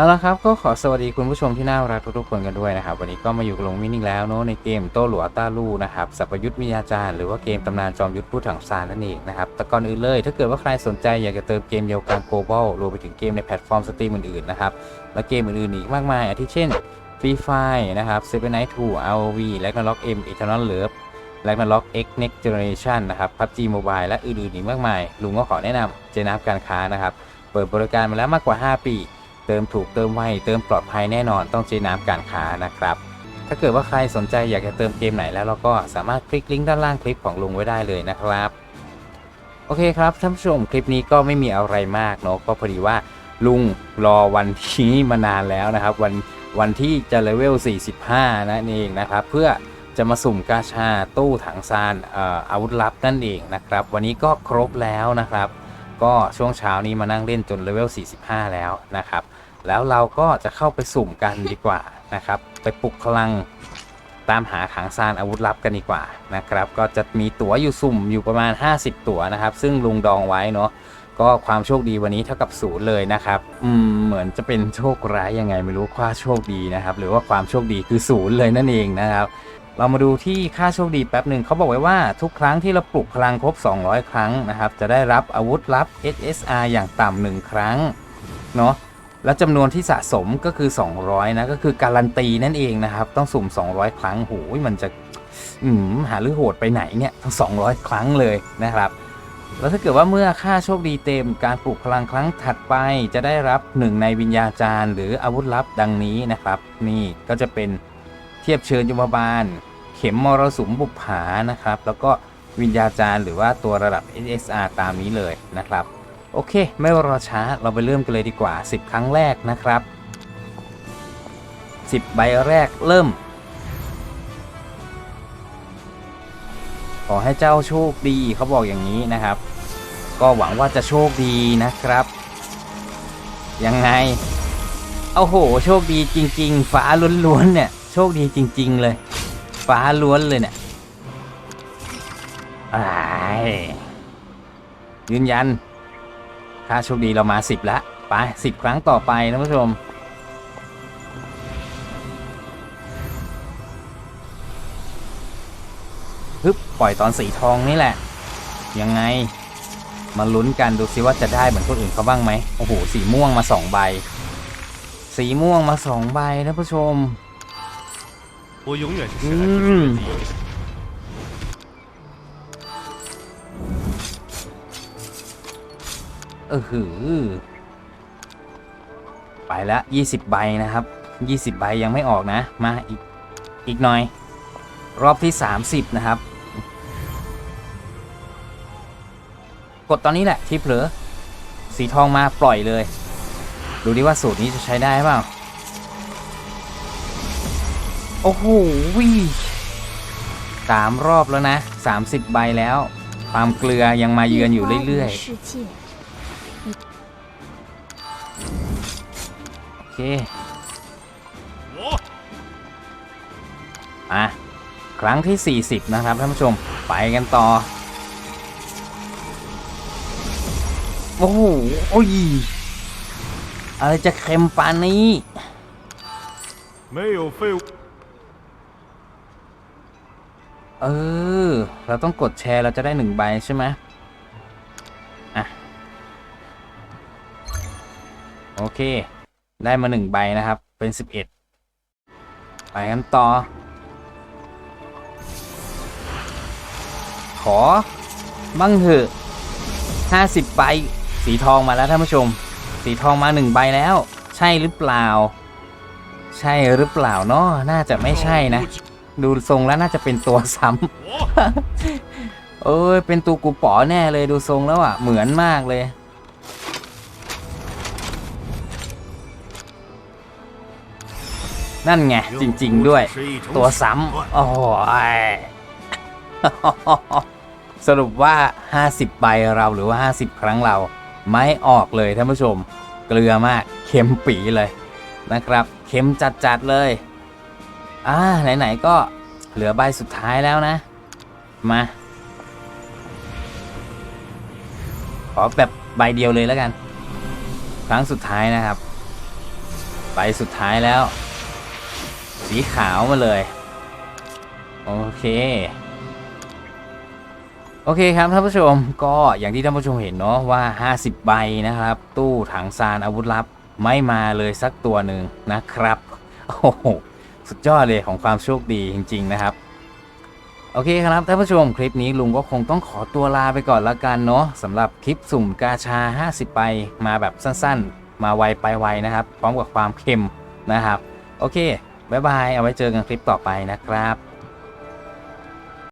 เอาละครับก็ขอสวัสดีคุณผู้ชมที่น่ารักทุกๆคนกันด้วยนะครับ วันนี้ก็มาอยู่กับลงมินิ่งแล้วเนาะในเกมโต้หลัวต้าลู่นะครับสัพยุทธวิทยาจารย์หรือว่าเกมตำนานจอมยุทธผู้ถังซานนั่นเองนะครับแต่ก่อนอื่นเลย ถ้าเกิดว่าใครสนใจอยากจะเติมเกมเดียวกัน global รวมไปถึงเกมในแพลตฟอร์มสตรีมอื่นๆนะครับและเกมอื่นๆอีกมากมายอาทิเช่น Free Fire นะครับ Seven Night 2 ROV Ragnarok M Eternal Love Ragnarok X Next Generation นะครับ PUBG Mobile และอื่นๆอีกมากมายลุงก็ขอแนะนำเจนับการค้านะครับเปิดบริการมาแล้วมากกว่า 5 ปี เติมถูกเติมไวเติมปลอดภัยแน่นอนต้องเจน้ำการค้านะครับ ถ้าเกิดว่าใครสนใจอยากจะเติมเกมไหนแล้วเราก็สามารถคลิกลิงก์ด้านล่างคลิปของลุงไว้ได้เลยนะครับ โอเคครับท่านผู้ชมคลิปนี้ก็ไม่มีอะไรมากเนาะก็พอดีว่าลุงรอวันที่มานานแล้วนะครับ วันวันที่จะเลเวล 45 นั่นเองนะครับ เพื่อจะมาสุ่มกาชาตู้ถังซานอออาวุธลับนั่นเองนะครับ วันนี้ก็ครบแล้วนะครับ ก็ช่วงเช้านี้มานั่งเล่นจนเลเวล 45 แล้วนะครับ แล้วเราก็จะเข้าไปสุ่มกันดีกว่านะครับ ไปปลุกพลังตามหาขังซานอาวุธลับกันดีกว่านะครับ ก็จะมีตั๋วอยู่สุ่มอยู่ประมาณ 50 ตั๋วนะครับ ซึ่งลุงดองไว้เนาะก็ความโชคดีวันนี้เท่ากับศูนย์เลยนะครับ อืม เหมือนจะเป็นโชคร้ายยังไงไม่รู้ค่าโชคดีนะครับ หรือว่าความโชคดีคือศูนย์เลยนั่นเองนะครับ เรามาดูที่ค่าโชคดีแป๊บหนึ่งเขาบอกไว้ว่าทุกครั้งที่เราปลุกพลังครบ 200 ครั้งนะครับ จะได้รับอาวุธลับ SSR อย่างต่ำหนึ่งครั้ง เนาะ แล้วจำนวนที่สะสมก็คือ 200 นะ ก็คือการันตีนั่นเองนะครับ ต้องสุ่ม 200 ครั้งโหยมันจะอืมหาหรือโหดไปไหนเนี่ยทั้ง200 ครั้งเลยนะครับ แล้วถ้าเกิดว่าเมื่อค่าโชคดีเต็มการปลูกพลังครั้งถัดไปจะได้รับหนึ่งในวิญญาจารย์ หรืออาวุธลับดังนี้นะครับ นี่ก็จะเป็นเทียบเชิญยมบาล เข็มมรสุมบุปผานะครับ แล้วก็วิญญาจารย์ หรือว่าตัวระดับ SSR ตามนี้เลยนะครับ โอเค ไม่รอช้าเราไปเริ่มกันเลยดีกว่า 10 ครั้งแรกนะครับ 10 ใบแรกเริ่ม ขอให้เจ้าโชคดีเขาบอกอย่างนี้นะครับ ก็หวังว่าจะโชคดีนะครับ ยังไงโอ้โห โชคดีจริง ๆ ฟ้าล้วนๆเนี่ย โชคดีจริง ๆ เลย ฟ้าล้วนเลยเนี่ยอายยืนยัน ค่าโชคดีเรามาสิบละไปสิบครั้งต่อไปนะผู้ชม ฮึบปล่อยตอนสีทองนี่แหละ ยังไง มาลุ้นกันดูซิว่าจะได้เหมือนคนอื่นเขาบ้างไหมโอ้โห สีม่วงมาสองใบ สีม่วงมาสองใบนะผู้ชม 我永远是生来之中 เออหือ ไปละ20ใบนะครับ20ใบยังไม่ออกนะ มาอีกอีกหน่อย รอบที่30นะครับ กดตอนนี้แหละที่เผลอ สีทองมาปล่อยเลย ดูดิว่าสูตรนี้จะใช้ได้เปล่า โอ้โหวิสามรอบแล้วนะ30ใบแล้ว ความเกลือยังมาเยือนอยู่เรื่อยๆ เค 我 อ่ะ ครั้งที่ 40 นะครับท่านผู้ชม ไปกันต่อ โอ้โหโอ้ย อะไรจะเค็มปานนี้ 没有废物。 เออ เราต้องกดแชร์เราจะได้หนึ่งใบใช่ไหมอ่ะ โอเค ได้มาหนึ่งใบนะครับ เป็น11ไปกันต่อ ขอ บ้างเถอะ50ใบ สีทองมาแล้วท่านผู้ชม สีทองมาหนึ่งใบแล้ว ใช่หรือเปล่า ใช่หรือเปล่าเนาะน่าจะไม่ใช่นะ ดูทรงแล้วน่าจะเป็นตัวซ้ำ我เอ้ยเป็นตัวกูป๋อแน่เลยดูทรงแล้วอะ เหมือนมากเลย นั่นไง จริง ๆ ด้วย ตัวซ้ำโอ้ยสรุปว่า 50ใบเราหรือว่า 50 ครั้งเรา ไม่ออกเลยท่านผู้ชม เกลือมากเค็มปีเลยนะครับ เค็มจัด ๆ เลยอ่าไหน ๆ ก็เหลือใบสุดท้ายแล้วนะ มา ขอแบบใบเดียวเลยแล้วกัน ครั้งสุดท้ายนะครับ ใบสุดท้ายแล้ว สีขาวมาเลย โอเค โอเคครับท่านผู้ชมก็อย่างที่ท่านผู้ชมเห็นเนาะว่า 50 ใบนะครับ ตู้ถังซานอาวุธลับไม่มาเลยสักตัวหนึ่งนะครับ โอ้โห สุดยอดเลยของความโชคดีจริง ๆ นะครับ โอเคครับท่านผู้ชมคลิปนี้ลุงก็คงต้องขอตัวลาไปก่อนละกันเนาะสำหรับคลิปสุ่มกาชา 50 ใบมาแบบสั้นๆ มาไวไปไวนะครับ พร้อมกับความเค็มนะครับ โอเค บ๊ายบาย เอาไว้เจอกันคลิปต่อไปนะครับ